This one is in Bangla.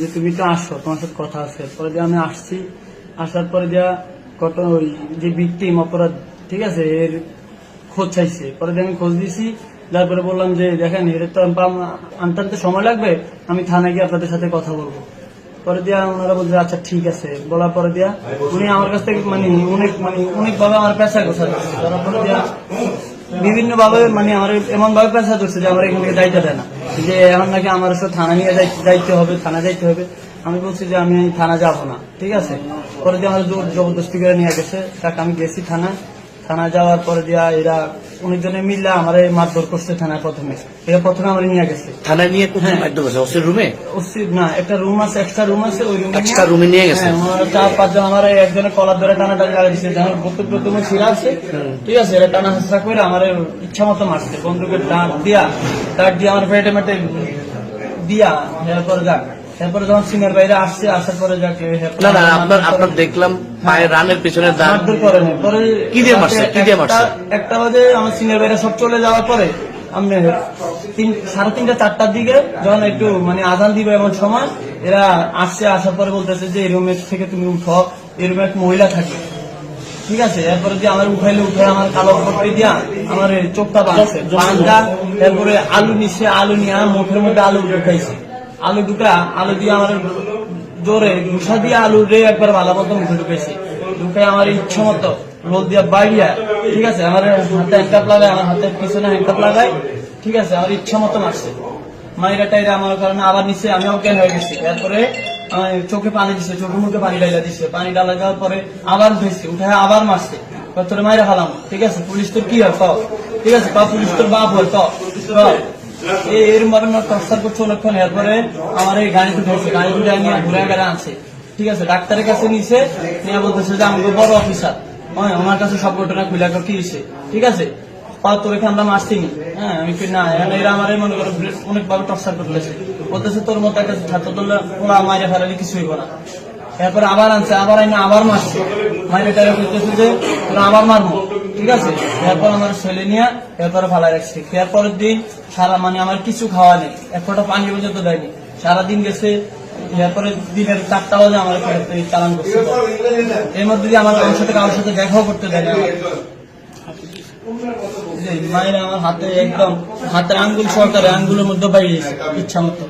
যে তুমি তো আসো, তোমার সাথে কথা আছে। পরে দিয়ে আমি আসছি, আসার পরে দিয়া কত ওই যে ভিকটিম অপরাধ, ঠিক আছে, এর খোঁজ চাইছে। পরে দিয়ে আমি খোঁজ দিছি, তারপরে বললাম যে, দেখেন এর তো আনতে আনতে সময় লাগবে, আমি থানায় গিয়ে আপনাদের সাথে কথা বলব। পরে দিয়া ওনারা বলছে আচ্ছা ঠিক আছে। বলার পরে দিয়া উনি আমার কাছ থেকে মানে অনেক মানে অনেক ভাবে আমার পেশা গোছা দিচ্ছে তারপরে দিয়া বিভিন্ন ভাবে মানে আমার এমন ভাবে পেশা ধরছে যে, আমার এখান থেকে দায়িত্ব দেয় না। যে এখন নাকি আমার সব থানা নিয়ে যাই- যাইতে হবে, থানা যাইতে হবে। আমি বলছি যে আমি থানা যাব না, ঠিক আছে? পরে যে আমার জোর জবরদস্তি করে নিয়ে গেছে, তাকে আমি গেছি থানা থানা যাওয়ার পরে দিয়া এরা অনেকজনে মিললে আমার মারধর করছে থানায় প্রথমে। এরা প্রথমে আমার নিয়ে গেছে। থানায় নিয়ে কোথায় মারতে গেছে অসির রুমে? অস্থির না একটা রুম আছে এক্সট্রা রুম আছে ওই রুমে Extra room এ নিয়ে গেছে? হ্যাঁ, চার পাঁচজন আমার এই একজনের কলার ধরে টানা টানা লাগা দিচ্ছে যেমন প্রত্যেক প্রথমে ছিঁড়া আছে ঠিক আছে এটা টানা হাসা করে আমার ইচ্ছা মতো মারছে। বন্দুকের দাঁত দিয়া দাঁত দিয়ে আমার পেটে মেটে দিয়া এরপর যাক। যখন সিনিয়র বাইরে আসছে আসার পরে যাক না না আপনার আপনার দেখলাম পায়ের রানের পেছনে দাঁত করে পরে কি দিয়ে মারছে? কি দিয়ে মারছে? একটা- একটা বাজে আমার সিনিয়র বাইরে সব চলে যাওয়ার পরে আমি তিন সাড়ে তিনটা চারটার দিকে যখন একটু মানে দিবে এমন সময় এরা আসছে আসার পরে বলতেছে যে রুমের থেকে তুমি উঠো। এই রুমে এক মহিলা থাকে। ঠিক আছে? এরপরে যে আমার উঠাইলে উঠে আমার কালো পট্টি দিয়া আমার চোখটা বাঁধছে। বাঁধা এরপরে আলু নিচ্ছে আলু নিয়ে মুখের মধ্যে আলু ঢুকাইছে আলু দুটা, আলু দিয়ে আমার জোরে ঘুষা দিয়ে আলু রে একবার ভালো মতো মুখে ঢুকেছে। ঢুকে আমার ইচ্ছা মতো রোদ দিয়া বাইরিয়া ঠিক আছে? আমার হাতে হ্যান্ডকাপ লাগায় আমার হাতের পিছনে হ্যান্ডকাপ লাগায় ঠিক আছে? আমার ইচ্ছা মতো মারছে। মাইরা টাইরা আমার কারণে আবার নিচে আমি অজ্ঞান হয়ে গেছি। এরপরে চোখে পানি দিছে, চোখে মুখে পানি ডাইলা দিছে। পানি ডালা যাওয়ার পরে আবার ধুইছে, উঠে আবার মারছে। তোরে মাইরা ফেলাম, ঠিক আছে? পুলিশ তোর কি হয়? ঠিক আছে? পুলিশ তোর বাপ হয়? কও করছে অনেকক্ষণ এরপরে আমার এই গাড়ি উঠেছে গাড়ি উঠে নিয়ে ঘুরে ঠিক আছে, ডাক্তারের কাছে নিয়ে বলতেছে যে আমাকে বড় অফিসার। হ্যাঁ ওনার কাছে সব ঘটনা খুলে কি হয়েছে? ঠিক আছে? আমরা হ্যাঁ আমি এরা আমার মনে করো বলতেছে, তোর ছাত্র তোলা ওরা মাইরে ফেলালে এরপরে আবার আনছে, আবার আইনা আবার মারছে। মাইরে টাইরে বলতেছে যে, তোরা আবার মারবো। ঠিক আছে? এরপর আমার ছেলে নিয়ে এরপরে ভালো রাখছি এরপরের দিন সারা মানে আমার কিছু খাওয়া নেই। এক ফোঁটা পানি পর্যন্ত দেয়নি। সারাদিন গেছে। এরপরে দিনের চারটা বাজে আমার চালান করছে। এর মধ্যে দিয়ে আমার আমার সাথে কারোর সাথে দেখাও করতে দেয়নি আমার। মায়ের আমার হাতে একদম হাতের আঙ্গুল সহকারে আঙ্গুলের মধ্যে বাইরে ইচ্ছা মতো।